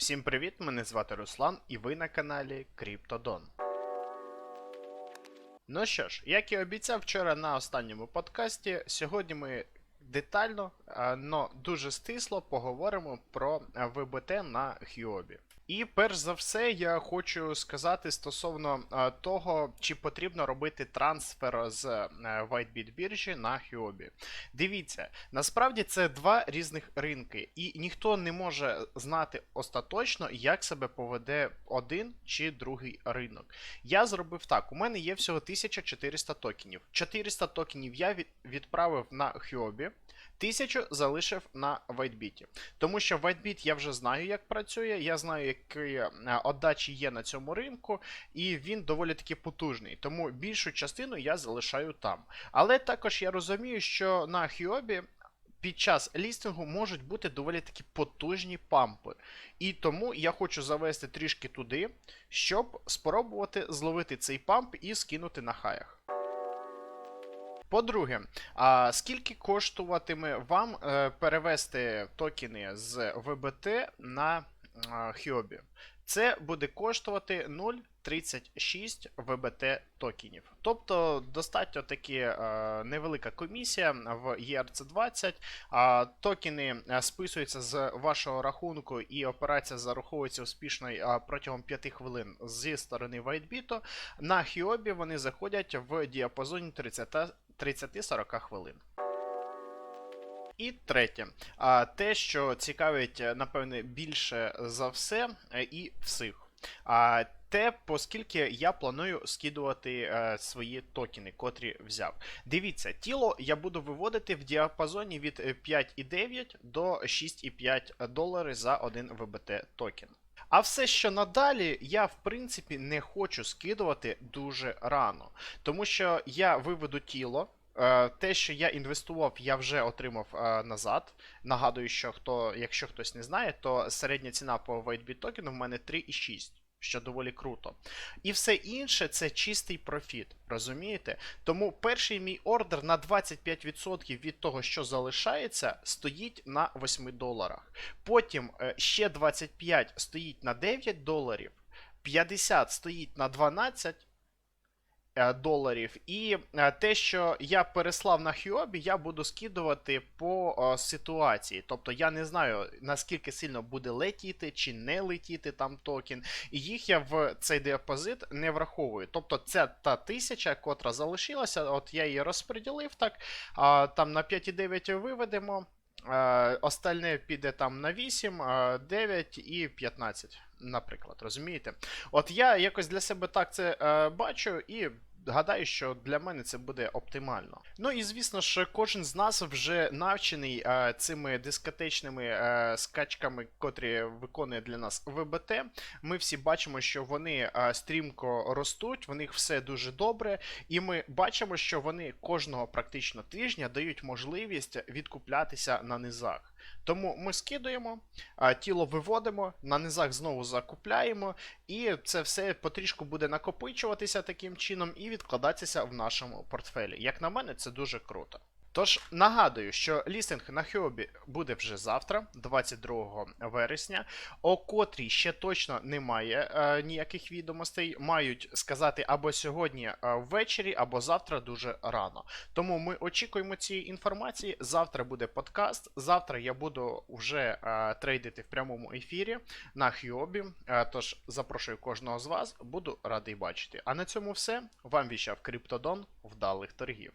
Всім привіт! Мене звати Руслан, і ви на каналі Криптодон. Ну що ж, як і обіцяв вчора на останньому подкасті, сьогодні ми детально, але дуже стисло поговоримо про е, ВБТ на Хіобі. І перш за все, я хочу сказати стосовно того, чи потрібно робити трансфер з е, WhiteBit біржі на Хіобі. Дивіться, насправді це два різних ринки, і ніхто не може знати остаточно, як себе поведе один чи другий ринок. Я зробив так: у мене є всього 1400 токенів. 400 токенів я відправив на Хіобі. Тисячу залишив на WhiteBit. Тому що WhiteBit я вже знаю, як працює, я знаю, які е, отдачі є на цьому ринку, і він доволі таки потужний. Тому більшу частину я залишаю там. Але також я розумію, що на Хіобі під час лістингу можуть бути доволі такі потужні пампи. І тому я хочу завести трішки туди, щоб спробувати зловити цей памп і скинути на хаях. По-друге, а скільки коштуватиме вам е, перевести токени з ВБТ на а, Хіобі? Це буде коштувати 0,36 ВБТ токенів. Тобто достатньо таки е, невелика комісія в ERC20. Токени е, списуються з вашого рахунку, і операція зараховується успішно е, протягом 5 хвилин зі сторони WhiteBit. На Хіобі вони заходять в діапазоні 30-40 хвилин. І третє, те, що цікавить, е, напевне, більше за все е, і всіх. Те, оскільки я планую скидувати е, свої токени, котрі взяв. Дивіться, тіло я буду виводити в діапазоні від е, 5,9 до 6,5 долари за один ВБТ токен. А все, що надалі, я в принципі не хочу скидувати дуже рано, тому що я виведу тіло. Е, Те, що я інвестував, я вже отримав е, назад. Нагадую, що хто, якщо хтось не знає, то середня ціна по WhiteBit токену в мене 3,6, що доволі круто. І все інше це чистий профіт, розумієте? Тому перший мій ордер на 25% від того, що залишається, стоїть на 8 доларах. Потім е, ще 25 стоїть на 9 доларів, 50 стоїть на 12 е, доларів. І е, те, що я переслав на Хіобі, я буду скидувати по е, ситуації. Тобто я не знаю, наскільки сильно буде летіти чи не летіти там токен. І їх я в цей депозит не враховую. Тобто це та тисяча, котра залишилася, от я її розподілив так. Там на 5,9 виведемо. Е, Остальне піде там на 8, е, 9 і 15, наприклад, розумієте? От я якось для себе так це е, бачу і. Гадаю, що для мене це буде оптимально. Ну і звісно ж, кожен з нас вже навчений е, цими дискотечними е, скачками, котрі виконує для нас ВБТ. Ми всі бачимо, що вони е, стрімко ростуть, в них все дуже добре, і ми бачимо, що вони кожного практично тижня дають можливість відкуплятися на низах. Тому ми скидуємо, тіло виводимо, на низах знову закупляємо, і це все потрішку буде накопичуватися таким чином і відкладатися в нашому портфелі. Як на мене, це дуже круто. Тож нагадую, що лістинг на Хіобі буде вже завтра, 22 вересня, о котрій ще точно немає е, ніяких відомостей. Мають сказати або сьогодні е, ввечері, або завтра дуже рано. Тому ми очікуємо цієї інформації. Завтра буде подкаст. Завтра я буду вже е, трейдити в прямому ефірі на Хіобі. Е, тож запрошую кожного з вас, буду радий бачити. А на цьому все. Вам віщав Криптодон. Вдалих торгів.